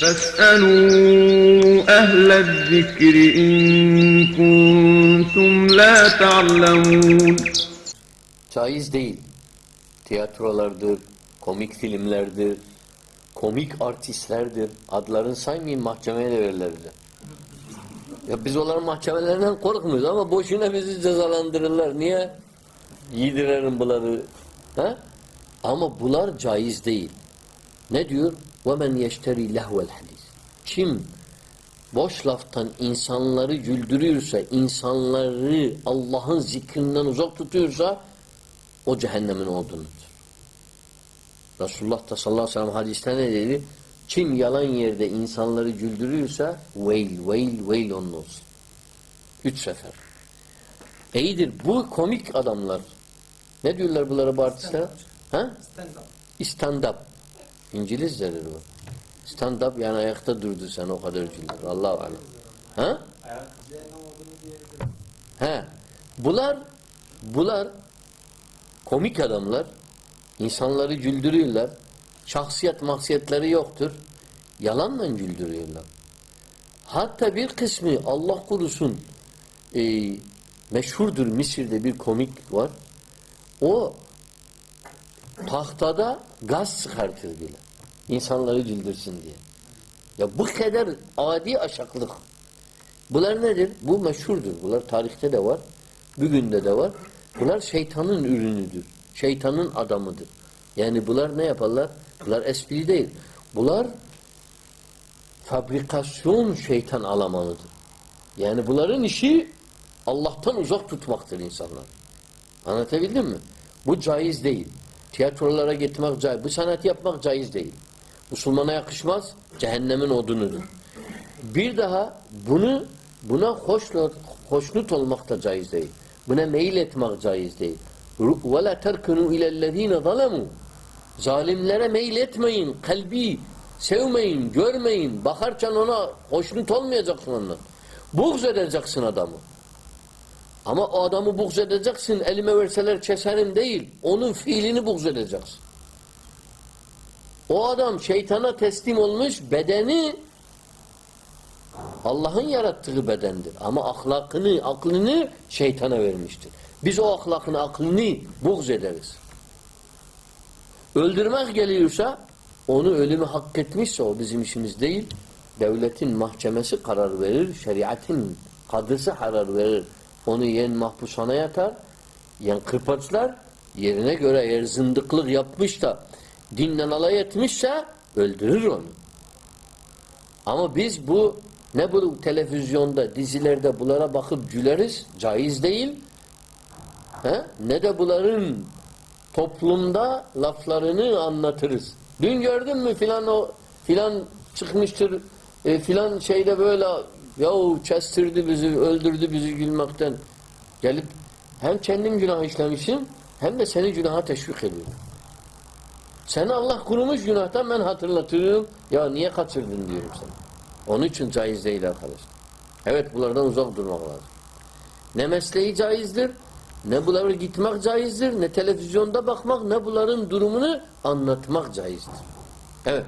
فاسألوا أهل الذكر إن كنتم لا تعلمون Caiz değil. Tiyatrolardır, komik filmlerdir, komik artistlerdir. Adlarını saymayın mahkemeye de verirler bize. Ya biz onların mahkemelerinden korkmuyoruz ama boşuna bizi cezalandırırlar. Niye? Yedirelim bunları. Ha? Ama bunlar caiz değil. Ne diyor? وَمَنْ يَشْتَرِي لَهْوَ الْحَدِيثِ Kim boş laftan insanları güldürüyorsa, insanları Allah'ın zikrinden uzak tutuyorsa o cehennemin odunudur. Resulullah da sallallahu aleyhi ve sellem hadiste ne dedi? Kim yalan yerde insanları güldürüyorsa veil, veil, veil onun olsun. Üç sefer. İyidir. Bu komik adamlar. Ne diyorlar bunlara bu artistlere? Ha? Stand up. İngilizcedir bu. Stand up yani ayakta durdu sen o kadar güldür. Allah alem. Ha? He. Bunlar bunlar komik adamlar. insanları güldürüyorlar. Şahsiyet mahsiyetleri yoktur. Yalanla güldürüyorlar. Hatta bir kısmı Allah korusun e, meşhurdur Mısır'da bir komik var. O tahtada gaz çıkartır bile. İnsanları güldürsün diye. Ya bu kadar adi aşaklık. Bunlar nedir? Bu meşhurdur. Bunlar tarihte de var. Bugün de de var. Bunlar şeytanın ürünüdür. Şeytanın adamıdır. Yani bunlar ne yaparlar? Bunlar espri değil. Bunlar fabrikasyon şeytan alamanıdır. Yani bunların işi Allah'tan uzak tutmaktır insanlar. Anlatabildim mi? Bu caiz değil Tiyatrolara gitmek caiz. Bu sanat yapmak caiz değil. Müslümana yakışmaz. Cehennemin odunudur. Bir daha bunu buna hoşnut, hoşnut olmak da caiz değil. Buna meyil etmek caiz değil. وَلَا تَرْكُنُوا اِلَى الَّذ۪ينَ ظَلَمُوا Zalimlere meyil etmeyin. Kalbi sevmeyin, görmeyin. Bakarken ona hoşnut olmayacaksın ondan. Buğz edeceksin adamı. Ama o adamı buğz edeceksin. Elime verseler keserim değil. Onun fiilini buğz edeceksin. O adam şeytana teslim olmuş bedeni Allah'ın yarattığı bedendir. Ama ahlakını, aklını şeytana vermiştir. Biz o ahlakını, aklını buğz ederiz. Öldürmek geliyorsa onu ölümü hak etmişse o bizim işimiz değil. Devletin mahkemesi karar verir. Şeriatin kadısı karar verir. Onu yen mahpushana yatar. Yen kırpaçlar yerine göre eğer zındıklık yapmış da dinle alay etmişse öldürür onu. Ama biz bu ne bu televizyonda, dizilerde bunlara bakıp güleriz. Caiz değil. He? Ne de bunların toplumda laflarını anlatırız. Dün gördün mü filan o filan çıkmıştır e, filan şeyde böyle yahu kestirdi bizi, öldürdü bizi gülmekten. Gelip hem kendin günah işlemişsin hem de seni günaha teşvik ediyor. Seni Allah kurumuş günahtan ben hatırlatıyorum. Ya niye kaçırdın diyorum sana. Onun için caiz değil arkadaşlar. Evet bunlardan uzak durmak lazım. Ne mesleği caizdir, ne bunlara gitmek caizdir, ne televizyonda bakmak, ne bunların durumunu anlatmak caizdir. Evet.